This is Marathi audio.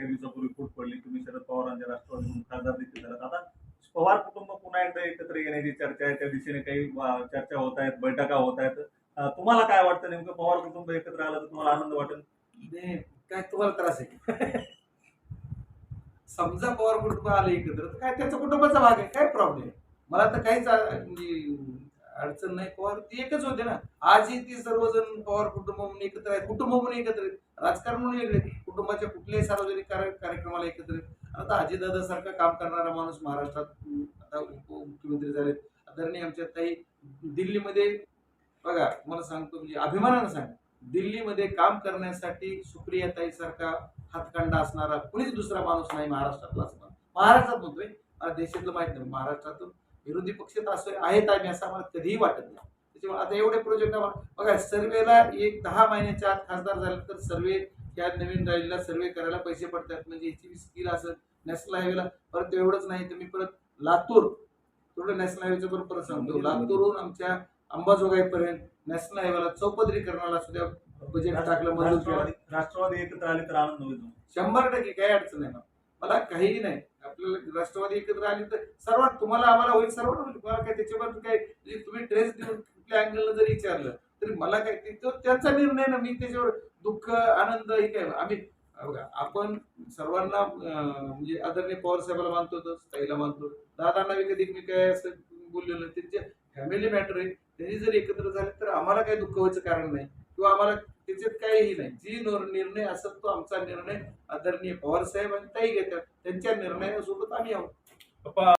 काही दिवसापूर्वी फूट पडली. तुम्ही शरद पवारांच्या राष्ट्रवादीतून खासदार देखील झालात. आता पवार कुटुंब पुन्हा एकदा एकत्र येण्याची चर्चा आहे. त्या दिशेने काही चर्चा होत आहेत बैठका होत आहेत. तुम्हाला काय वाटतं नेमकं? पवार कुटुंब एकत्र आलं तर तुम्हाला आनंद वाटेल? काय तुम्हाला त्रास आहे? समजा पवार कुटुंब आलं एकत्र तर काय त्याचा कुटुंबाचा भाग आहे? काय प्रॉब्लेम मला तर काहीच म्हणजे अडचण नाही पवार ती एकच होते ना. आजही ती सर्वजण पवार कुटुंब म्हणून एकत्र आहे कुटुंब म्हणून एकत्र राजकारण म्हणून वेगळे कुटुंबाच्या कुठल्याही सार्वजनिक कार्य- कार्यक्रमाला एकत्र आता अजितदादा सारखा काम करणारा माणूस महाराष्ट्रात आता उपमुख्यमंत्री झालेत. आदरणीय आमच्या ताई दिल्लीमध्ये बघा मला सांगतो म्हणजे अभिमानानं सांग दिल्लीमध्ये काम करण्यासाठी सुप्रिया सारखा हातखंडा असणारा कुणीच दुसरा माणूस नाही महाराष्ट्रातला असणार. महाराष्ट्रात म्हणतोय. मला देशातलं माहीत नाही महाराष्ट्रातून विरोधी पक्षात असं आहेत आम्ही असं आम्हाला कधीही वाटत नाही. त्याच्यामुळे आता एवढे प्रोजेक्ट बघा सर्वेला एक दहा महिन्याच्या आत खासदार झाले तर सर्वे त्या नवीन राहिलेला सर्वे करायला पैसे पडतात. म्हणजे याची स्किल असेल नॅशनल हायवेला परत एवढंच नाही तर मी परत लातूर. थोडं नॅशनल हायवेचं पण परत सांगतो. लातूरहून आमच्या अंबाजोगाईपर्यंत नॅशनल हायवेला चौपदरीकरणाला सुद्धा बजेट टाकलं राष्ट्रवादी एकत्र आले तर आनंद होईल. शंभर टक्के काही अडचण नाही मला काहीही नाही. आपल्याला राष्ट्रवादी एकत्र आली तर सर्वात तुम्हाला आम्हाला होईल सर्वांना होईल. मला काय त्याच्यावर काय म्हणजे तुम्ही ट्रेस देऊन कुठल्या अँगलनं जरी विचारलं तरी मला काय ते त्यांचा निर्णय ना. मी त्याच्यावर दुःख आनंद हे काय आम्ही आपण सर्वांना म्हणजे आदरणीय पवार साहेबाला मानतो ताईला मानतो. दादांना बी कधी मी काय असं बोललेलं त्यांच्या त्यांचे फॅमिली मॅटर आहे. त्यांनी जर एकत्र झाले तर आम्हाला काही दुःख व्हायचं कारण नाही. किंवा आम्हाला त्याच्यात काहीही नाही. जी निर्णय असत तो आमचा निर्णय आदरणीय पवार साहेब आणि ताई घेतात. त्यांच्या निर्णयासोबत आम्ही आहोत.